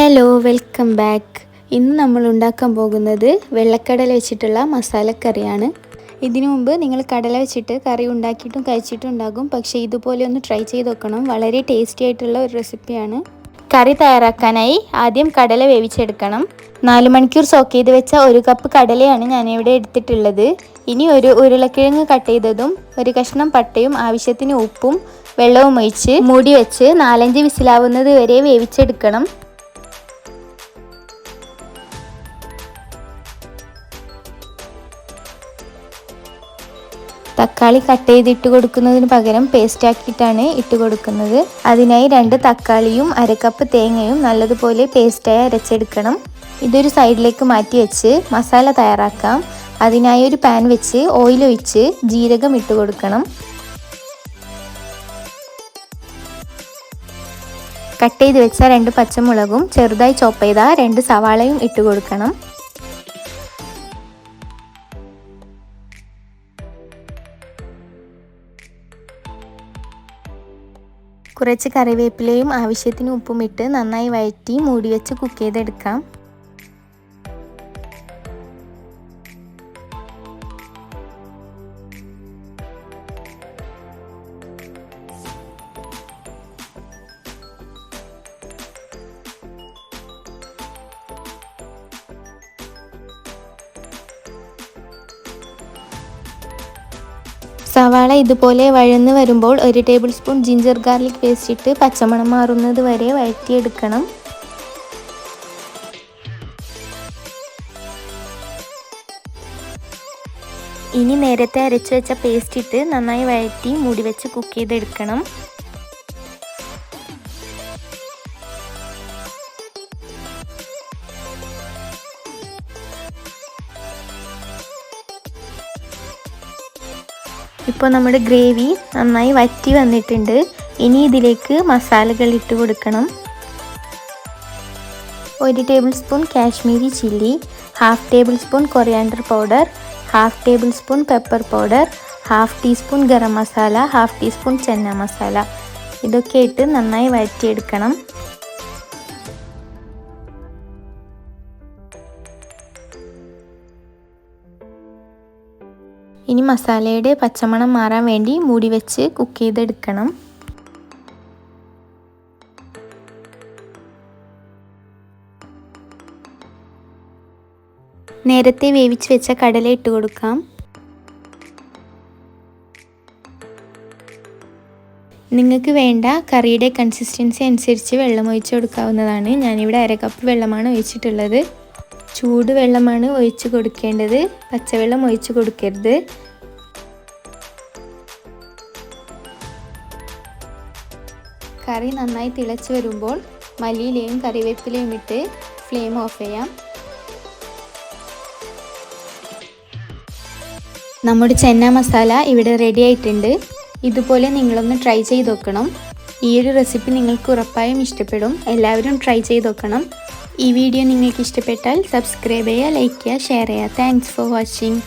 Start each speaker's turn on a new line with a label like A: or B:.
A: Hello welcome back ഇന്ന് നമ്മൾ ഉണ്ടാക്കാൻ പോകുന്നത് വെള്ളക്കടല വെച്ചിട്ടുള്ള മസാലക്കറിയാണ്. ഇതിനു മുമ്പ് നിങ്ങൾ കടല വെച്ചിട്ട് കറി ഉണ്ടാക്കിയിട്ടും കഴിച്ചിട്ടും ഉണ്ടാകും പക്ഷേ ഇതുപോലെ ഒന്ന് ട്രൈ ചെയ്ത് നോക്കണം. വളരെ ടേസ്റ്റി ആയിട്ടുള്ള ഒരു റെസിപ്പിയാണ് കറി തയ്യാറാക്കാനായി ആദ്യം കടല വേവിച്ചെടുക്കണം. നാല് മണിക്കൂർ സോക്ക് ചെയ്ത് വെച്ച ഒരു കപ്പ് കടലയാണ് ഞാനിവിടെ എടുത്തിട്ടുള്ളത്. ഇനി ഒരു ഉരുളക്കിഴങ്ങ് കട്ട് ചെയ്തതും ഒരു കഷ്ണം പട്ടയും ആവശ്യത്തിന് ഉപ്പും വെള്ളവും ഒഴിച്ച് മൂടി വെച്ച് നാലഞ്ച് വിസിലാവുന്നത് വരെ വേവിച്ചെടുക്കണം. തക്കാളി കട്ട് ചെയ്തിട്ട് കൊടുക്കുന്നതിന് പകരം പേസ്റ്റ് ആക്കിയിട്ടാണ് ഇട്ട് കൊടുക്കുന്നത്. അതിനായി രണ്ട് തക്കാളിയും അരക്കപ്പ് തേങ്ങയും നല്ലതുപോലെ പേസ്റ്റായി അരച്ചെടുക്കണം. ഇതൊരു സൈഡിലേക്ക് മാറ്റി വെച്ച് മസാല തയ്യാറാക്കാം. അതിനായി ഒരു പാൻ വെച്ച് ഓയിൽ ഒഴിച്ച് ജീരകം ഇട്ട് കൊടുക്കണം. കട്ട് ചെയ്ത് വെച്ച രണ്ട് പച്ചമുളകും ചെറുതായി ചോപ്പ് ചെയ്ത രണ്ട് സവാളയും ഇട്ട് കൊടുക്കണം. കുറച്ച് കറിവേപ്പിലയും ആവശ്യത്തിന് ഉപ്പും ഇട്ട് നന്നായി വഴറ്റി മൂടി വെച്ച് കുക്ക് ചെയ്തെടുക്കാം. സവാള ഇതുപോലെ വഴന്ന് വരുമ്പോൾ ഒരു table spoon ginger garlic paste ഇട്ട് പച്ചമണം മാറുന്നത് വരെ വഴറ്റിയെടുക്കണം. ഇനി നേരത്തെ അരച്ചു വെച്ച പേസ്റ്റ് ഇട്ട് നന്നായി വഴറ്റി മൂടി വെച്ച് കുക്ക് ചെയ്തെടുക്കണം. ഇപ്പോൾ നമ്മുടെ ഗ്രേവി നന്നായി വറ്റി വന്നിട്ടുണ്ട്. ഇനി ഇതിലേക്ക് മസാലകൾ ഇട്ട് കൊടുക്കണം. ഒരു tablespoon Kashmiri chilli half tablespoon coriander powder half tablespoon pepper powder half teaspoon garam masala half teaspoon chana masala. ഇതൊക്കെ ഇട്ട് നന്നായി വഴറ്റിയെടുക്കണം. ഇനി മസാലയുടെ പച്ചമണം മാറാൻ വേണ്ടി മൂടി വെച്ച് കുക്ക് ചെയ്തെടുക്കണം. നേരത്തെ വേവിച്ച് വെച്ച കടല ഇട്ട് കൊടുക്കാം. നിങ്ങൾക്ക് വേണ്ട കറിയുടെ കൺസിസ്റ്റൻസി അനുസരിച്ച് വെള്ളം ഒഴിച്ച് കൊടുക്കാവുന്നതാണ്. ഞാനിവിടെ അര കപ്പ് വെള്ളമാണ് ഒഴിച്ചിട്ടുള്ളത്. ചൂട് വെള്ളമാണ് ഒഴിച്ച് കൊടുക്കേണ്ടത്. പച്ചവെള്ളം ഒഴിച്ച് കൊടുക്കരുത്. കറി നന്നായി തിളച്ച് വരുമ്പോൾ മല്ലിയിലയും കറിവേപ്പിലയും ഇട്ട് ഫ്ലെയിം ഓഫ് ചെയ്യാം. നമ്മുടെ ചെന്ന മസാല ഇവിടെ റെഡി ആയിട്ടുണ്ട്. ഇതുപോലെ നിങ്ങളൊന്ന് ട്രൈ ചെയ്ത് നോക്കണം. ഈ ഒരു റെസിപ്പി നിങ്ങൾക്ക് ഉറപ്പായും ഇഷ്ടപ്പെടും. എല്ലാവരും ട്രൈ ചെയ്ത് നോക്കണം. ഈ വീഡിയോ നിങ്ങൾക്ക് ഇഷ്ടപ്പെട്ടാൽ സബ്സ്ക്രൈബ് ചെയ്യുക ലൈക്ക് ചെയ്യുക ഷെയർ ചെയ്യുക. Thanks for watching